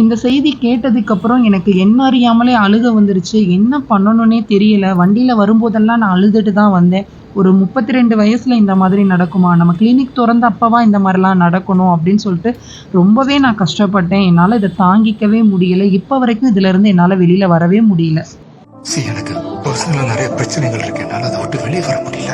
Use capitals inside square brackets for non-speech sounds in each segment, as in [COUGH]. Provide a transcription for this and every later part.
இந்த செய்தி கேட்டதுக்கப்புறம் எனக்கு என்ன அறியாமலே அழுக வந்துருச்சு. என்ன பண்ணணுன்னே தெரியல. வண்டியில் வரும்போதெல்லாம் நான் அழுதுட்டு தான் வந்தேன். ஒரு முப்பத்தி ரெண்டு வயசில் இந்த மாதிரி நடக்குமா? நம்ம கிளினிக் திறந்த அப்பவா இந்த மாதிரிலாம் நடக்கணும் அப்படின்னு சொல்லிட்டு ரொம்பவே நான் கஷ்டப்பட்டேன். என்னால் இதை தாங்கிக்கவே முடியல. இப்போ வரைக்கும் இதுலேருந்து என்னால் வெளியில் வரவே முடியல. சி எனக்கு பர்சனலாக நிறைய பிரச்சனைகள் இருக்கு. என்னால் அதை விட்டு வெளியே வர முடியல.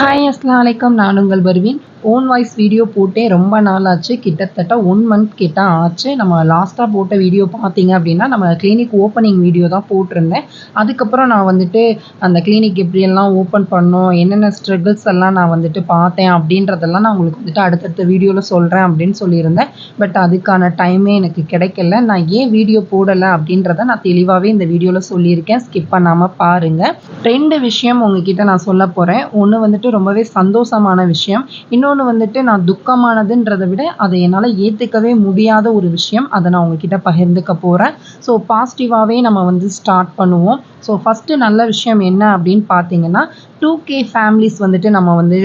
ஹாய் அஸ்லாம் வலைக்கம் நான் உங்கள் பர்வீன். ஓன் வாய்ஸ் வீடியோ போட்டே ரொம்ப நாள் ஆச்சு கிட்டத்தட்ட ஒன் மந்த் கிட்ட ஆச்சு. நம்ம லாஸ்ட்டாக போட்ட வீடியோ பார்த்தீங்க அப்படின்னா நம்ம கிளினிக் ஓப்பனிங் வீடியோ தான் போட்டிருந்தேன். அதுக்கப்புறம் நான் வந்துட்டு அந்த கிளினிக் எப்படியெல்லாம் ஓப்பன் பண்ணோம் என்னென்ன ஸ்ட்ரகிள்ஸ் எல்லாம் நான் வந்துட்டு பார்த்தேன் அப்படின்றதெல்லாம் நான் உங்களுக்கு வந்துட்டு அடுத்தடுத்த வீடியோவில் சொல்கிறேன் அப்படின்னு சொல்லியிருந்தேன். பட் அதுக்கான டைமே எனக்கு கிடைக்கல. நான் ஏன் வீடியோ போடலை அப்படின்றத நான் தெளிவாகவே இந்த வீடியோவில் சொல்லியிருக்கேன். ஸ்கிப் பண்ணாமல் பாருங்கள் ரெண்டு விஷயம் உங்ககிட்ட நான் சொல்ல போகிறேன் ஒன்று வந்துட்டு ரொம்பவே சந்தோஷமான விஷயம். இன்னொன்று வந்துட்டு நான் துக்கமானதுன்றதை விட அதை என்னால் ஏற்றுக்கவே முடியாத ஒரு விஷயம். அதை நான் உங்ககிட்ட பகிர்ந்துக்க போகிறேன் ஸோ பாசிட்டிவாகவே நம்ம வந்து ஸ்டார்ட் பண்ணுவோம். ஸோ ஃபஸ்ட்டு நல்ல விஷயம் என்ன அப்படின்னு பார்த்தீங்கன்னா டூ கே ஃபேமிலிஸ் வந்துட்டு நம்ம வந்து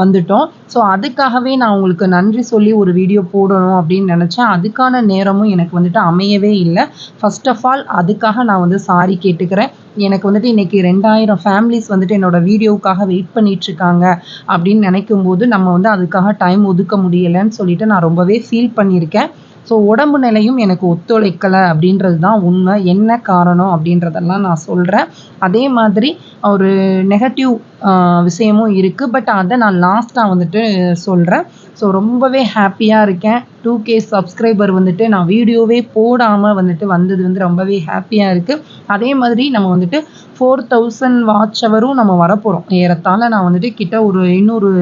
வந்துட்டோம். ஸோ அதுக்காகவே நான் உங்களுக்கு நன்றி சொல்லி ஒரு வீடியோ போடணும் அப்படின்னு நினச்சேன். அதுக்கான நேரமும் எனக்கு வந்துட்டு அமையவே இல்லை. ஃபர்ஸ்ட் ஆஃப் ஆல் அதுக்காக நான் வந்து சாரி கேட்டுக்கிறேன். எனக்கு வந்துட்டு இன்றைக்கி ரெண்டாயிரம் ஃபேமிலிஸ் வந்துட்டு என்னோட வீடியோவுக்காக வெயிட் பண்ணிகிட்ருக்காங்க அப்படின்னு நினைக்கும் போது நம்ம வந்து அதுக்காக டைம் ஒதுக்க முடியலைன்னு சொல்லிட்டு நான் ரொம்பவே ஃபீல் பண்ணியிருக்கேன். ஸோ உடம்பு நிலையும் எனக்கு ஒத்துழைக்கலை அப்படின்றது தான் உண்மை. என்ன காரணம் அப்படின்றதெல்லாம் நான் சொல்கிறேன் அதே மாதிரி ஒரு நெகட்டிவ் விஷயமும் இருக்குது பட் அதை நான் லாஸ்ட்டாக வந்துட்டு சொல்கிறேன் ஸோ ரொம்பவே ஹாப்பியாக இருக்கேன். டூ கே சப்ஸ்கிரைபர் வந்துட்டு நான் வீடியோவே போடாமல் வந்துட்டு வந்தது வந்து ரொம்பவே ஹாப்பியாக இருக்குது அதே மாதிரி நம்ம வந்துட்டு ஃபோர் தௌசண்ட் வாட்ச் ஹவரும் நம்ம வரப்போகிறோம் ஏறத்தாழ நான் வந்துட்டு கிட்ட ஒரு இன்னொரு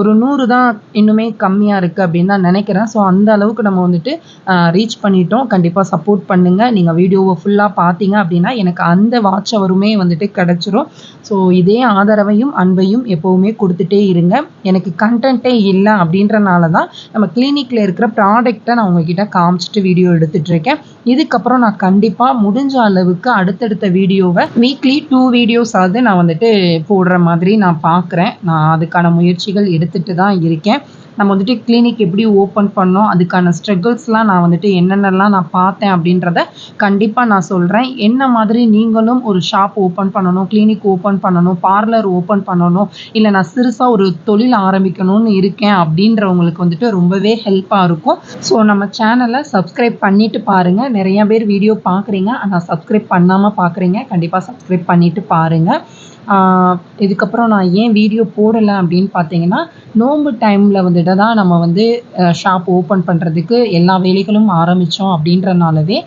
ஒரு நூறு தான் இன்னுமே கம்மியாக இருக்குது அப்படின்னு தான் நினைக்கிறேன். ஸோ அந்த அளவுக்கு நம்ம வந்துட்டு ரீச் பண்ணிட்டோம். கண்டிப்பாக சப்போர்ட் பண்ணுங்கள் நீங்கள் வீடியோவை ஃபுல்லாக பார்த்தீங்க அப்படின்னா எனக்கு அந்த வாட்ச் அவருமே வந்துட்டு கிடச்சிரும். ஸோ இதே ஆதரவையும் அன்பையும் எப்போவுமே கொடுத்துட்டே இருங்க. எனக்கு கண்டென்ட்டே இல்லை அப்படின்றனால தான் நம்ம கிளினிக்கில் இருக்கிற ப்ராடக்ட்டை நான் உங்ககிட்ட காமிச்சிட்டு வீடியோ எடுத்துட்டு இருக்கேன். இதுக்கப்புறம் நான் கண்டிப்பாக முடிஞ்ச அளவுக்கு அடுத்தடுத்த வீடியோவை வீக்லி டூ வீடியோஸ் ஆகுது நான் வந்துட்டு போடுற மாதிரி நான் பார்க்குறேன் நான் அதுக்கான முயற்சி முயற்சிகள் எடுத்துகிட்டு தான் இருக்கேன். நம்ம வந்துட்டு கிளினிக் எப்படி ஓப்பன் பண்ணோம் அதுக்கான ஸ்ட்ரகிள்ஸ்லாம் நான் வந்துட்டு என்னென்னலாம் நான் பார்த்தேன் அப்படின்றத கண்டிப்பாக நான் சொல்கிறேன் என்ன மாதிரி நீங்களும் ஒரு ஷாப் ஓப்பன் பண்ணணும் கிளினிக் ஓப்பன் பண்ணணும் பார்லர் ஓப்பன் பண்ணணும் இல்லை நான் சிறுசாக ஒரு தொழில் ஆரம்பிக்கணும்னு இருக்கேன் அப்படின்றவங்களுக்கு வந்துட்டு ரொம்பவே ஹெல்ப்பாக இருக்கும். ஸோ நம்ம சேனலை சப்ஸ்கிரைப் பண்ணிட்டு பாருங்கள் நிறையா பேர் வீடியோ பார்க்குறீங்க ஆனால் சப்ஸ்கிரைப் பண்ணாமல் பார்க்குறீங்க கண்டிப்பாக சப்ஸ்கிரைப் பண்ணிட்டு பாருங்கள் இதுக்கப்புறம் நான் ஏன் வீடியோ போடலை அப்படின்னு பார்த்தீங்கன்னா நோன்பு டைமில் வந்துட்டு தான் நம்ம வந்து ஷாப் ஓப்பன் பண்ணுறதுக்கு எல்லா வேலைகளும் ஆரம்பித்தோம் அப்படின்றனாலவே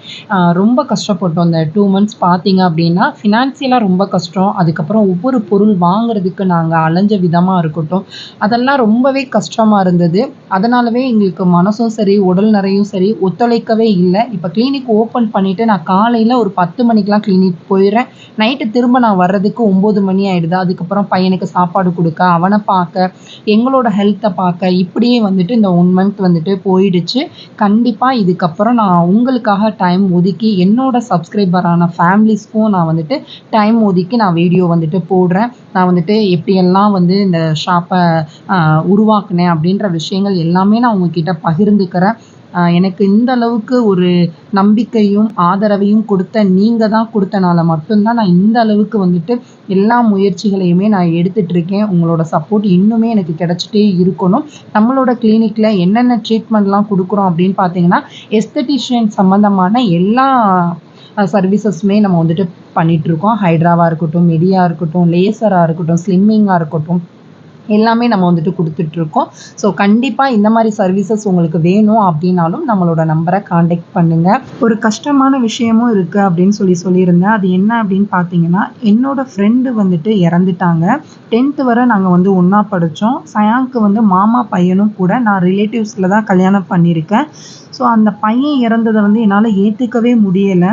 ரொம்ப கஷ்டப்பட்டோம். இந்த டூ மந்த்ஸ் பார்த்தீங்க அப்படின்னா ஃபினான்சியலாக ரொம்ப கஷ்டம். அதுக்கப்புறம் ஒவ்வொரு பொருள் வாங்குறதுக்கு நாங்கள் அலைஞ்ச விதமாக இருக்கட்டும். அதெல்லாம் ரொம்பவே கஷ்டமாக இருந்தது. அதனாலவே எங்களுக்கு மனசும் சரி உடல் நிறையும் சரி ஒத்துழைக்கவே இல்லை. இப்போ கிளினிக் ஓப்பன் பண்ணிவிட்டு நான் காலையில் ஒரு பத்து மணிக்கெலாம் கிளினிக் போயிடுறேன். நைட்டு திரும்ப நான் வர்றதுக்கு ஒம்பது மணி ஆயிடுது. அதுக்கப்புறம் பையனுக்கு சாப்பாடு கொடுக்க அவனை பார்க்க எங்களோட ஹெல்த்தை பார்க்க இப்படியே வந்துட்டு இந்த ஒன் மந்த் வந்துட்டு போயிடுச்சு. கண்டிப்பாக இதுக்கப்புறம் நான் உங்களுக்காக டைம் ஒதுக்கி என்னோட சப்ஸ்கிரைபரான ஃபேமிலிஸ்க்கும் நான் வந்துட்டு டைம் ஒதுக்கி நான் வீடியோ வந்துட்டு போடுறேன். நான் வந்துட்டு எப்படியெல்லாம் வந்து இந்த ஷாப்பை உருவாக்குனேன் அப்படின்ற விஷயங்கள் எல்லாமே நான் உங்ககிட்ட பகிர்ந்துக்கிறேன். எனக்கு இந்த அளவுக்கு ஒரு நம்பிக்கையும் ஆதரவையும் கொடுத்த நீங்கள் தான் கொடுத்தனால மட்டும்தான் நான் இந்த அளவுக்கு வந்துட்டு எல்லா முயற்சிகளையுமே நான் எடுத்துட்டு இருக்கேன் உங்களோட சப்போர்ட் இன்னுமே எனக்கு கிடைச்சிட்டே இருக்கணும். நம்மளோட கிளினிக்கில் என்னென்ன ட்ரீட்மெண்ட்லாம் கொடுக்குறோம் அப்படின்னு பார்த்தீங்கன்னா எஸ்தட்டிஷியன் சம்மந்தமான எல்லா சர்வீசஸுமே நம்ம வந்துட்டு பண்ணிகிட்ருக்கோம் இருக்கோம் ஹைட்ராவாக இருக்கட்டும் மெடியாக இருக்கட்டும் லேசராக இருக்கட்டும் ஸ்லிம்மிங்காக இருக்கட்டும். எல்லாமே நம்ம வந்துட்டு கொடுத்துட்ருக்கோம். ஸோ கண்டிப்பாக இந்த மாதிரி சர்வீசஸ் உங்களுக்கு வேணும் அப்படின்னாலும் நம்மளோட நம்பரை காண்டாக்ட் பண்ணுங்கள் ஒரு கஷ்டமான விஷயமும் இருக்குது அப்படின்னு சொல்லி சொல்லியிருந்தேன். அது என்ன அப்படின்னு பார்த்தீங்கன்னா என்னோடய ஃப்ரெண்டு வந்துட்டு இறந்துட்டாங்க. டென்த்து வரை நாங்கள் வந்து ஒன்றா படித்தோம் சயாங்க்கு வந்து மாமா பையனும் கூட நான் ரிலேட்டிவ்ஸில் தான் கல்யாணம் பண்ணியிருக்கேன். ஸோ அந்த பையன் இறந்ததை வந்து என்னால் ஏற்றுக்கவே முடியலை.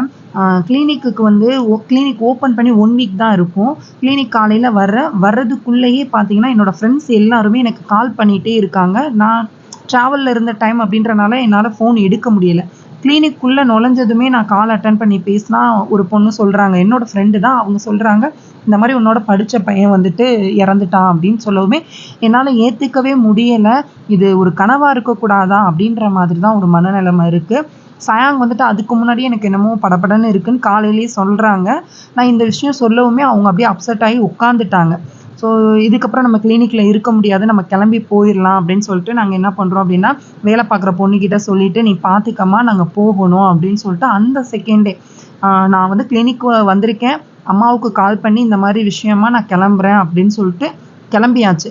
கிளினிக்குக்கு வந்து கிளினிக் ஓப்பன் பண்ணி ஒன் வீக் தான் இருக்கும். கிளினிக் காலையில் வர்ற வர்றதுக்குள்ளேயே பார்த்தீங்கன்னா என்னோடய ஃப்ரெண்ட்ஸ் எல்லாருமே எனக்கு கால் பண்ணிகிட்டே இருக்காங்க. நான் ட்ராவலில் இருந்த டைம் அப்படின்றனால என்னால் ஃபோன் எடுக்க முடியலை. கிளினிக்குள்ளே நுழைஞ்சதுமே நான் கால் அட்டன் பண்ணி பேசினா ஒரு பொண்ணு சொல்கிறாங்க என்னோடய ஃப்ரெண்டு தான் அவங்க சொல்கிறாங்க இந்த மாதிரி உன்னோட படித்த பையன் வந்துட்டு இறந்துட்டான் அப்படின்னு சொல்லவுமே என்னால் ஏற்றுக்கவே முடியலை. இது ஒரு கனவாக இருக்கக்கூடாதா அப்படின்ற மாதிரி தான் ஒரு மனநிலைமை இருக்குது சயாங் வந்துட்டு அதுக்கு முன்னாடியே எனக்கு என்னமோ படப்படன்னு இருக்குன்னு காலையிலேயே சொல்கிறாங்க நான் இந்த விஷயம் சொல்லவுமே அவங்க அப்படியே அப்செட் ஆகி உட்காந்துட்டாங்க ஸோ இதுக்கப்புறம் நம்ம கிளினிக்கில் இருக்க முடியாது. நம்ம கிளம்பி போயிடலாம் அப்படின்னு சொல்லிட்டு நாங்கள் என்ன பண்ணுறோம் அப்படின்னா வேலை பார்க்குற பொண்ணுக்கிட்ட சொல்லிட்டு நீ பார்த்துக்கம்மா நாங்கள் போகணும். அப்படின்னு சொல்லிட்டு அந்த செகண்டே நான் வந்து கிளினிக் வந்திருக்கேன். அம்மாவுக்கு கால் பண்ணி இந்த மாதிரி விஷயமா நான் கிளம்புறேன். அப்படின்னு சொல்லிட்டு கிளம்பியாச்சு.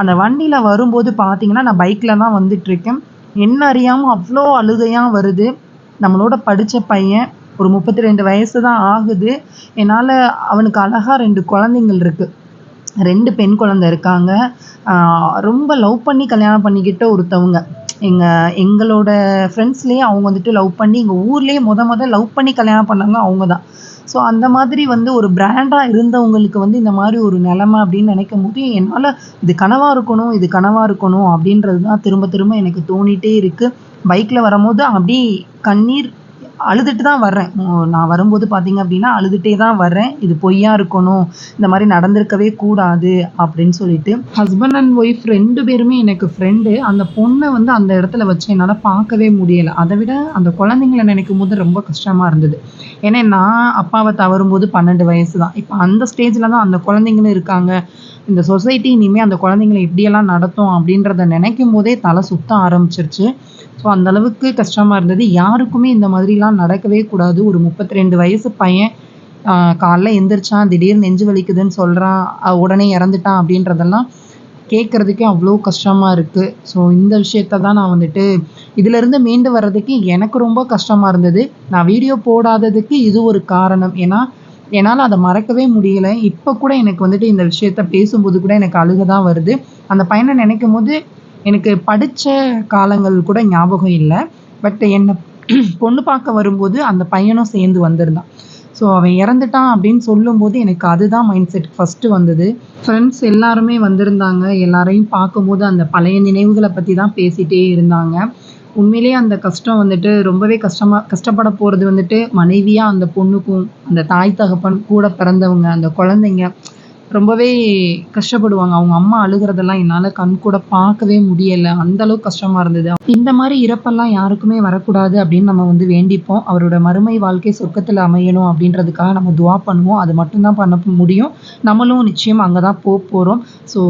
அந்த வண்டியில் வரும்போது பார்த்தீங்கன்னா நான் பைக்கில் தான் வந்துட்டுருக்கேன் என்ன அறியாமல் அவ்வளோ அழுகையாக வருது. நம்மளோட படித்த பையன் ஒரு முப்பத்தி ரெண்டு வயசு தான் ஆகுது. என்னால் அவனுக்கு அழகாக ரெண்டு குழந்தைங்கள் இருக்குது ரெண்டு பெண் குழந்தை இருக்காங்க. ரொம்ப லவ் பண்ணி கல்யாணம் பண்ணிக்கிட்ட ஒருத்தவங்க. எங்கள் எங்களோட ஃப்ரெண்ட்ஸ்லேயே அவங்க வந்துட்டு லவ் பண்ணி எங்கள் ஊர்லேயே முத முத லவ் பண்ணி கல்யாணம் பண்ணாங்க அவங்க தான் ஸோ அந்த மாதிரி வந்து ஒரு பிராண்டாக இருந்தவங்களுக்கு வந்து இந்த மாதிரி ஒரு நிலமை அப்படின்னு நினைக்கும் போது என்னால் இது கனவாக இருக்கணும் இது கனவாக இருக்கணும் அப்படின்றது தான் திரும்ப திரும்ப எனக்கு தோணிட்டே இருக்குது பைக்கில் வரும்போது அப்படியே கண்ணீர் அழுதுட்டு தான் வர்றேன். நான் வரும்போது பார்த்தீங்க அப்படின்னா அழுதுகிட்டே தான் வர்றேன். இது பொய்யா இருக்கணும். இந்த மாதிரி நடந்திருக்கவே கூடாது அப்படின்னு சொல்லிட்டு ஹஸ்பண்ட் அண்ட் ஒய்ஃப் ரெண்டு பேருமே எனக்கு ஃப்ரெண்டு அந்த பொண்ணை வந்து அந்த இடத்துல வச்சு என்னால் பார்க்கவே முடியலை. அதை விட அந்த குழந்தைங்கள நினைக்கும் போது ரொம்ப கஷ்டமாக இருந்தது. ஏன்னா நான் அப்பாவை தவறும்போது பன்னெண்டு வயசு தான். இப்போ அந்த ஸ்டேஜில் தான் அந்த குழந்தைங்களும் இருக்காங்க. இந்த சொசைட்டி இனிமேல் அந்த குழந்தைங்களை எப்படியெல்லாம் நடத்தும் அப்படின்றத நினைக்கும் போதே தலை சுத்த ஆரம்பிச்சிருச்சு. ஸோ அந்த அளவுக்கு கஷ்டமாக இருந்தது. யாருக்குமே இந்த மாதிரிலாம் நடக்கவே கூடாது. ஒரு முப்பத்தி ரெண்டு வயசு பையன் காலைல எந்திரிச்சான் திடீர்னு நெஞ்சு வலிக்குதுன்னு சொல்கிறான் உடனே இறந்துட்டான் அப்படின்றதெல்லாம் கேட்குறதுக்கே அவ்வளோ கஷ்டமாக இருக்குது ஸோ இந்த விஷயத்த தான் நான் வந்துட்டு இதிலிருந்து மீண்டு வர்றதுக்கு எனக்கு ரொம்ப கஷ்டமாக இருந்தது. நான் வீடியோ போடாததுக்கு இது ஒரு காரணம். ஏன்னா என்னால் அதை மறக்கவே முடியலை. இப்போ கூட எனக்கு வந்துட்டு இந்த விஷயத்த பேசும்போது கூட எனக்கு அழுக தான் வருது. அந்த பையனை நினைக்கும் போது எனக்கு படித்த காலங்கள் கூட ஞாபகம் இல்லை. பட் என்னை [CLEARS THROAT] பொண்ணு பார்க்க வரும்போது அந்த பையனும் சேர்ந்து வந்திருந்தான். ஸோ அவன் இறந்துட்டான் அப்படின்னு சொல்லும்போது எனக்கு அதுதான் மைண்ட் செட் ஃபஸ்ட்டு வந்தது. ஃப்ரெண்ட்ஸ் எல்லாருமே வந்திருந்தாங்க. எல்லாரையும் பார்க்கும்போது அந்த பழைய நினைவுகளை பற்றி தான் பேசிகிட்டே இருந்தாங்க. உண்மையிலேயே அந்த கஷ்டம் வந்துட்டு ரொம்பவே கஷ்டமாக கஷ்டப்பட போகிறது வந்துட்டு மனைவியாக அந்த பொண்ணுக்கும் அந்த தாய் தகப்பன் கூட பிறந்தவங்க அந்த குழந்தைங்க ரொம்பவே கஷ்டப்படுவாங்க. அவங்க அம்மா அழுகிறதெல்லாம் என்னால் கண் கூட பார்க்கவே முடியலை. அந்தளவுக்கு கஷ்டமாக இருந்தது. இந்த மாதிரி இறப்பெல்லாம் யாருக்குமே வரக்கூடாது அப்படின்னு நம்ம வந்து வேண்டிப்போம். அவரோட மறுமை வாழ்க்கை சொர்க்கத்தில் அமையணும் அப்படின்றதுக்காக நம்ம துவா பண்ணுவோம். அது மட்டும்தான் பண்ண முடியும். நம்மளும் நிச்சயம் அங்கே தான் போக போகிறோம் ஸோ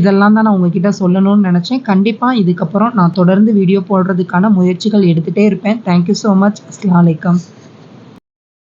இதெல்லாம் தான் நான் உங்ககிட்ட சொல்லணும்னு நினச்சேன். கண்டிப்பாக இதுக்கப்புறம் நான் தொடர்ந்து வீடியோ போடுறதுக்கான முயற்சிகள் எடுத்துகிட்டே இருப்பேன். தேங்க்யூ ஸோ மச் அஸ்லாம் வலைக்கம்